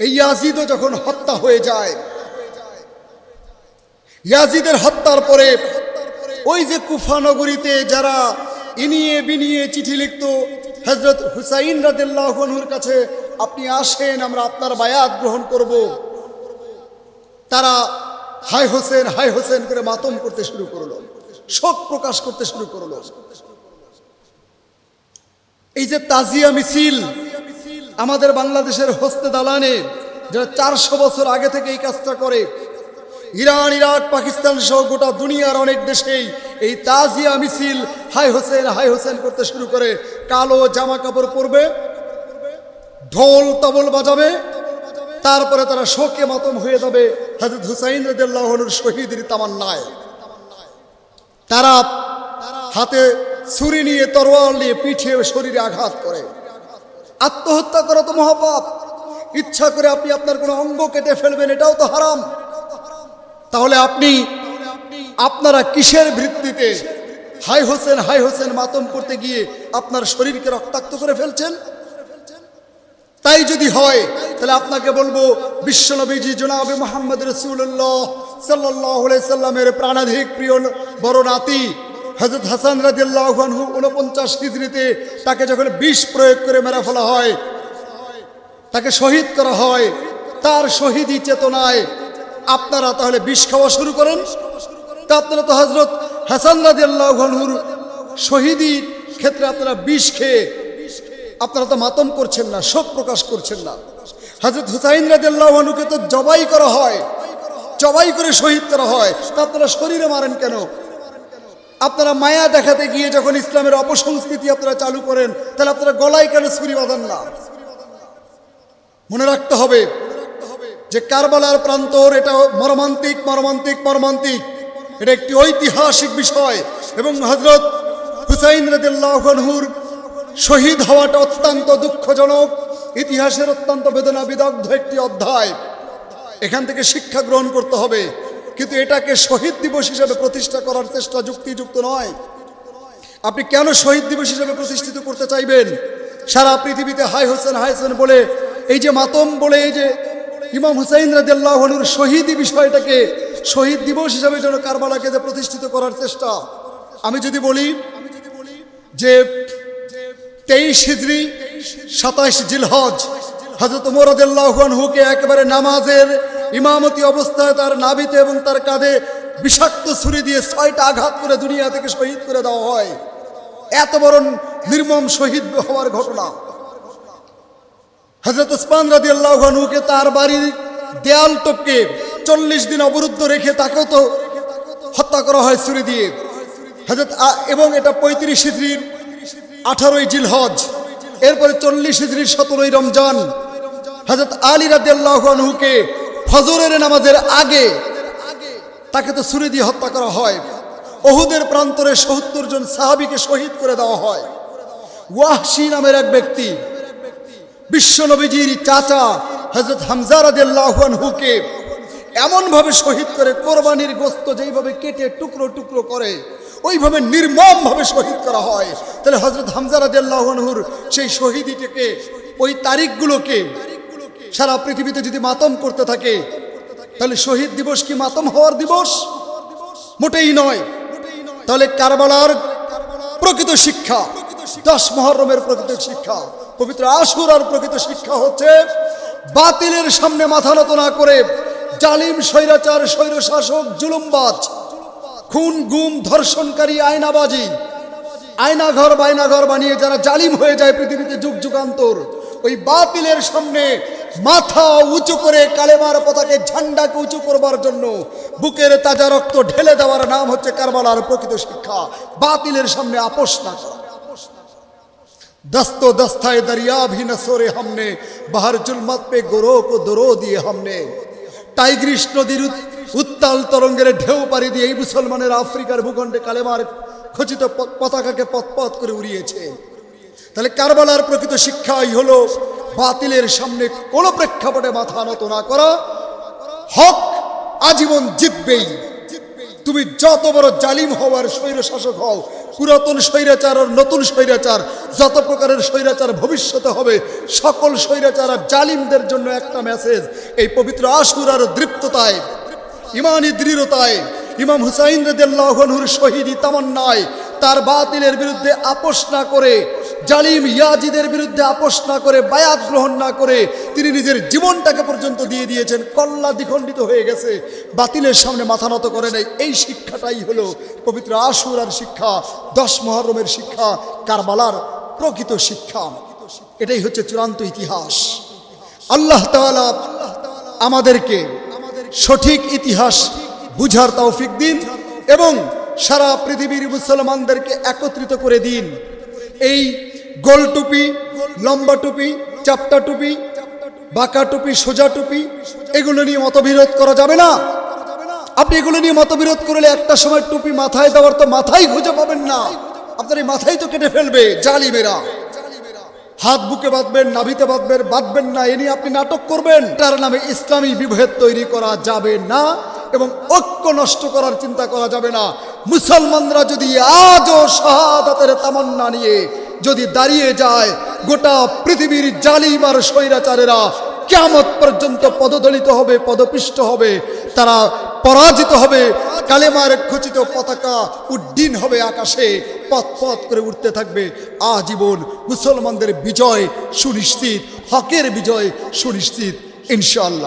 এই ইয়াজিদও যখন হত্যা হয়ে যায়, ইয়াজিদের হত্যার পরে ওই যে কুফা নগরীতে যারা ইনিয়ে বিনিয়ে চিঠি লিখত হজরত হুসাইন রাদিল্লাহনুর কাছে, আপনি আসেন, আমরা আপনার বায়াত গ্রহণ করব। তারা হাই হোসেন হাই হোসেন করে মাতম করতে শুরু করল, শোক প্রকাশ করতে শুরু করল। এই যে তাজিয়া মিছিল আমাদের বাংলাদেশের হস্তে দালানে যারা চারশো বছর আগে থেকে এই কাজটা করে, ইরান, ইরাক, পাকিস্তান সহ গোটা দুনিয়ার অনেক দেশেই এই তাজিয়া মিছিল হাই হোসেন হাই হোসেন করতে শুরু করে। কালো জামা কাপড় পরবে, ঢোল, তবল বাজাবে, তারপরে তারা শোকে মাতম হয়ে যাবে হাজরত হুসাইন রদুল্লাহনুর শহীদের তামান্নায়। তারা হাতে ছুরি নিয়ে তরোয়াল নিয়ে পিঠে শরীরে আঘাত করে। আত্মহত্যা করা তো মহাপাপ। ইচ্ছা করে আপনি আপনার কোনো অঙ্গ কেটে ফেলবেন, এটাও তো হারাম। তাহলে আপনি আপনারা কিসের ভিত্তিতে হাই হোসেন হাই হোসেন মাতম করতে গিয়ে আপনার শরীরকে রক্তাক্ত করে ফেলছেন? তাই যদি হয়, তাহলে আপনাকে বলব বিশ্বনবীজি জনাবে মোহাম্মদ রসুল্লাহ সাল্লাহ সাল্লামের প্রাণাধিক প্রিয় বড় নাতি হজরত হাসান রাজিল্লাহু উনপঞ্চাশ হিজড়িতে তাকে যখন বিষ প্রয়োগ করে মেরা ফেলা হয়, তাকে শহীদ করা হয়, তার শহীদি চেতনায় আপনারা তাহলে বিষ খাওয়া শুরু করেন। তা আপনারা তো হজরত হাসান রাজিয়াল্লাহুর শহীদি ক্ষেত্রে আপনারা বিষ খেয়ে আপনারা তো মাতম করছেন না, শোক প্রকাশ করছেন না। হজরত হুসাইন রাজিয়াল্লাহুকে তো জবাই করা হয়, জবাই করে শহীদ করা হয়। তা আপনারা শরীরে মারেন কেন? আপনারা মায়া দেখাতে গিয়ে যখন ইসলামের অপসংস্কৃতি আপনারা চালু করেন, তাহলে আপনারা গলায় কেন ছুরি বাঁধান না? মনে রাখতে হবে যে কারবালার প্রান্তর এটা মর্মান্তিক মর্মান্তিক মর্মান্তিক। এটা একটি ঐতিহাসিক বিষয় এবং হজরত হুসাইন রদুল্লাহর শহীদ হওয়াটা অত্যন্ত দুঃখজনক। ইতিহাসের অত্যন্ত বেদনা, বিদগ্ধ একটি অধ্যায়। এখান থেকে শিক্ষা গ্রহণ করতে হবে। কিন্তু এটাকে শহীদ দিবস হিসাবে প্রতিষ্ঠা করার চেষ্টা যুক্তিযুক্ত নয়। আপনি কেন শহীদ দিবস হিসাবে প্রতিষ্ঠিত করতে চাইবেন? সারা পৃথিবীতে হাই হোসেন হাই হোসেন বলে, এই যে মাতম বলে, এই যে ইমাম হুসাইন রাদিয়াল্লাহুর শহীদি বিষয়টাকে শহীদ দিবস হিসাবে যেন কারবালাকে যে প্রতিষ্ঠিত করার চেষ্টা, আমি যদি বলি যে তেইশ হিজড়ি সাতাইশ জিলহজ হজরত মোরদুল্লাহকে একেবারে নামাজের ইমামতি অবস্থায় তার নাবিতে এবং তার কাঁধে বিষাক্ত ছুরি দিয়ে ছয়টা আঘাত করে দুনিয়া থেকে শহীদ করে দেওয়া হয়। এত বড় নির্মম শহীদ হওয়ার ঘটনা। হজরত উসমান রাজি আল্লাহনুকে তার বাড়ির দেয়াল টপকে চল্লিশ দিন অবরুদ্ধ রেখে তাকেও তো হত্যা করা হয় ছুরি দিয়ে। হজরত এবং এটা পঁয়ত্রিশ হিজড়ির আঠারোই জিলহজ, এরপরে চল্লিশ হিজড়ির সতেরোই রমজান। হজরত আলী রাজি আল্লাহনুকে ফজরের নামাজের আগে তাকে তো ছুরি দিয়ে হত্যা করা হয়। অহুদের প্রান্তরে সত্তর জন সাহাবিকে শহীদ করে দেওয়া হয়। ওয়াহশি নামের এক ব্যক্তি বিশ্বনবীজির চাচা হজরত হামজারাদুকে এমনভাবে শহীদ করে, কোরবানির গোস্ত যেইভাবে কেটে টুকরো টুকরো করে, ওইভাবে নির্মমভাবে শহীদ করা হয়। তাহলে হজরত হামজারাদুর সেই শহীদিটাকে, ওই তারিখগুলোকে সারা পৃথিবীতে যদি মাতম করতে থাকে, তাহলে শহীদ দিবস কি মাতম হওয়ার দিবস? মোটেই নয়। তাহলে কারবালার প্রকৃত শিক্ষা, দশ মহরমের প্রকৃত শিক্ষা, পবিত্র আশুরার প্রকৃত শিক্ষা হচ্ছে বাতিলের সামনে মাথা নত না করে জালিম, স্বৈরাচার স্বৈর শাসক জুলুমবাজ, খুন, গুম, ধর্ষণকারী, আয়নাবাজি, আয়নাঘর, বাইনাঘর বানিয়ে যারা জালিম হয়ে যায় পৃথিবীতে যুগ, যুগান্তর, ওই বাতিলের সামনে মাথা উঁচু করে কালেমার পতাকে ঝান্ডাকে উঁচু করবার জন্য বুকের তাজা রক্ত ঢেলে দেওয়ার নাম হচ্ছে কারবালার প্রকৃত শিক্ষা বাতিলের সামনে আপোষ না করা दस्तो दस्ताए दरिया भी न सोरे हमने बाहर जुलमत पे गोरो को दरो দিয়ে हमने টাইগ্রিস নদীর উত- উত্তাল তরঙ্গের ঢেউ পাড়ি দিয়ে এই মুসলমানের আফ্রিকার ভূখণ্ডে কালেমার খচিত প- পতাকাকে পথপথ করে উড়িয়েছে তাহলে কারবালার প্রকৃত শিক্ষাই হলো বাতিলের সামনে কোনো প্রেক্ষাপটে মাথা নত না করা। হক আজীবন জিতবেই। তুমি যত বড় জালিম হওয়ার স্বৈর শাসক হও, পুরাতন স্বৈরাচার আর নতুন স্বৈরাচার, যত প্রকারের স্বৈরাচার ভবিষ্যতে হবে, সকল স্বৈরাচার আর জালিমদের জন্য একটা মেসেজ এই পবিত্র আশুর আর দৃপ্ততায়, ইমানি দৃঢ়তায়, ইমাম হুসাইন রদুর শহীদি তামান্নায়, তার বাতিলের বিরুদ্ধে আপোষ না করে জালিম ইয়াজিদের বিরুদ্ধে আপোষ না করে, বায়াত গ্রহণ না করে তিনি নিজের জীবনটাকে পর্যন্ত দিয়ে দিয়েছেন। কল্লা দ্বিখণ্ডিত হয়ে গেছে, বাতিলের সামনে মাথা নত করে নাই। এই শিক্ষাটাই হলো পবিত্র আশুরার শিক্ষা, দশ মহরমের শিক্ষা, কারবালার প্রকৃত শিক্ষা। এটাই হচ্ছে চূড়ান্ত ইতিহাস। আল্লাহ তাআলা আমাদেরকে সঠিক ইতিহাস বুঝার তৌফিক দিন এবং সারা পৃথিবীর মুসলমানদেরকে একত্রিত করে দিন। এই গোল টুপি, লম্বা টুপি, চাপটা টুপি, বাঁকা টুপি, সোজা টুপি, এগুলো নিয়ে মতবিরোধ করা যাবে না। আপনি এগুলো নিয়ে মতবিরোধ করলে একটা সময় টুপি মাথায় দেওয়ার তো মাথায় খুঁজে পাবেন না। আপনার এই মাথায় তো কেটে ফেলবে জালিমেরা। হাত বুকে বাঁধবেন, নাভিতে বাঁধবেন বাঁধবেন না, এ নিয়ে আপনি নাটক করবেন। তার নামে ইসলামী বিভেদ তৈরি করা যাবে না এবং ঐক্য নষ্ট করার চিন্তা করা যাবে না। মুসলমানরা যদি আজও শাহাদাতের তামান্না নিয়ে যদি দাঁড়িয়ে যায়, গোটা পৃথিবীর জালিমার স্বৈরাচারেরা কেমত পর্যন্ত পদদলিত হবে, পদপিষ্ট হবে, তারা পরাজিত হবে, কালেমার খচিত পতাকা উড্ডীন হবে আকাশে পথ পথ করে উঠতে থাকবে আজীবন মুসলমানদের বিজয় সুনিশ্চিত, হকের বিজয় সুনিশ্চিত ইনশাল্লাহ